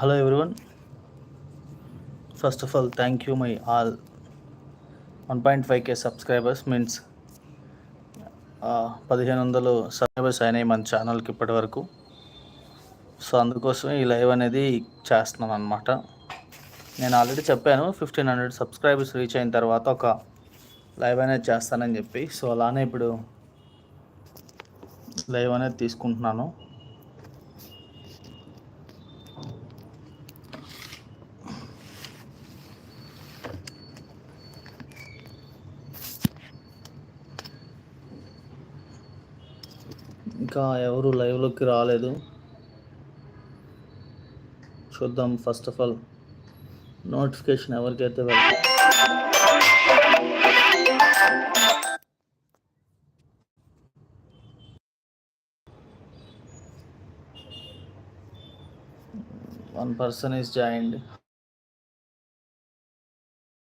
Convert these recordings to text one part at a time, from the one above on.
Hello everyone first of all thank you my all one point five K subscribers means పదిహేను వందలు subscribers అయినాయి మన ఛానల్కి ఇప్పటి వరకు సో అందుకోసం ఈ లైవ్ అనేది చేస్తున్నాను అనమాట నేను ఆల్రెడీ చెప్పాను ఫిఫ్టీన్ హండ్రెడ్ సబ్స్క్రైబర్స్ రీచ్ అయిన తర్వాత ఒక లైవ్ అనేది చేస్తానని చెప్పి. సో అలానే ఇప్పుడు లైవ్ అనేది తీసుకుంటున్నాను. ఇంకా ఎవరు లైవ్లోకి రాలేదు. చూద్దాం ఫస్ట్ ఆఫ్ ఆల్ నోటిఫికేషన్ ఎవరికైతే వెళ్తా one person is joined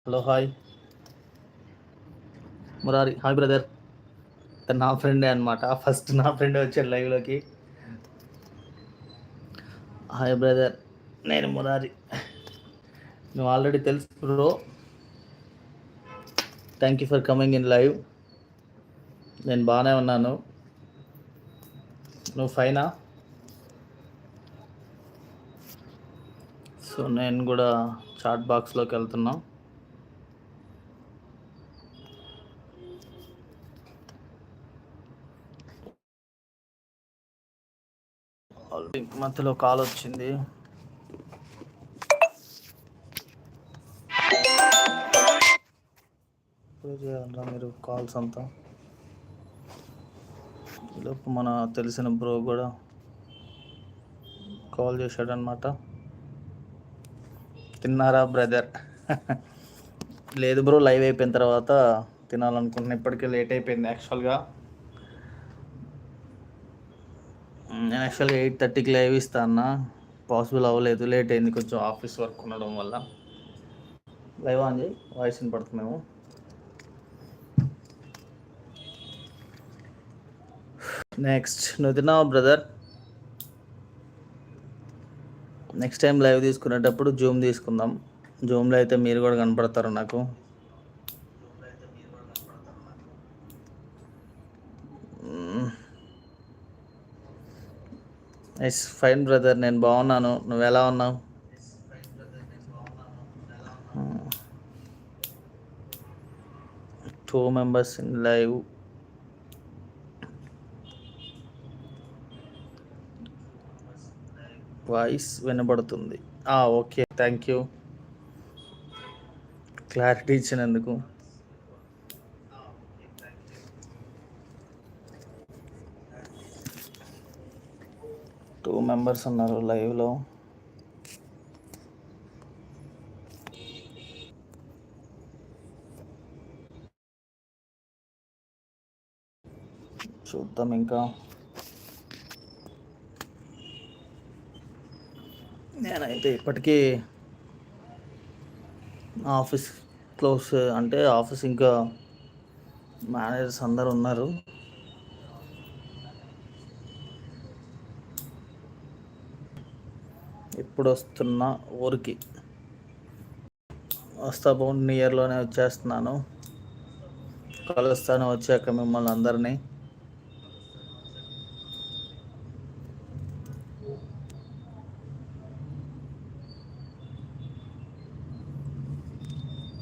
hello hi Murari hi brother నా ఫ్రెండే అనమాట ఫస్ట్ నా ఫ్రెండ్ వచ్చాడు లైవ్లోకి హాయ్ బ్రదర్ నేను మురారి. నువ్వు ఆల్రెడీ తెలుసు bro thank you for coming in live నేను బాగానే ఉన్నాను. నువ్వు ఫైనా సో నేను కూడా చాట్ బాక్స్లోకి వెళ్తున్నాను మధ్యలో కాల్ వచ్చింది. చేయాలరా మీరు కాల్స్ అంతా? ఈలోపు మన తెలిసిన బ్రో కూడా కాల్ చేశాడనమాట తిన్నారా బ్రదర్? లేదు బ్రో లైవ్ అయిపోయిన తర్వాత తినాలనుకుంటున్నా. ఇప్పటికే లేట్ అయిపోయింది యాక్చువల్గా. నేను యాక్చువల్గా ఎయిట్ థర్టీకి లైవ్ ఇస్తా అన్న. పాసిబుల్ అవ్వలేదు. లేట్ అయింది. కొంచెం ఆఫీస్ వర్క్ ఉండడం వల్ల. లైవ్ ఆన్ చేయి. వాయిస్ వినపడుతున్నాము నెక్స్ట్ నువ్వు తిన్నావా బ్రదర్ నెక్స్ట్ టైం లైవ్ తీసుకునేటప్పుడు జూమ్ తీసుకుందాం. జూమ్లో అయితే మీరు కూడా కనపడతారు నాకు. ఎస్ ఫైన్ బ్రదర్ నేను బాగున్నాను. నువ్వు ఎలా ఉన్నావు? Two members in live. Voice వినబడుతుంది. Okay thank you. క్లారిటీ ఇచ్చినందుకు. టూ మెంబర్స్ ఉన్నారు లైవ్లో చూద్దాం ఇంకా. నేనైతే ఇప్పటికీ ఆఫీస్ క్లోజ్ అంటే ఆఫీస్ ఇంకా మేనేజర్స్ అందరు ఉన్నారు. ఇప్పుడు వస్తున్న ఊరికి. వస్తా బౌండ్ నియర్లోనే వచ్చేస్తున్నాను. కలుస్తాను వచ్చాక మిమ్మల్ని అందరినీ.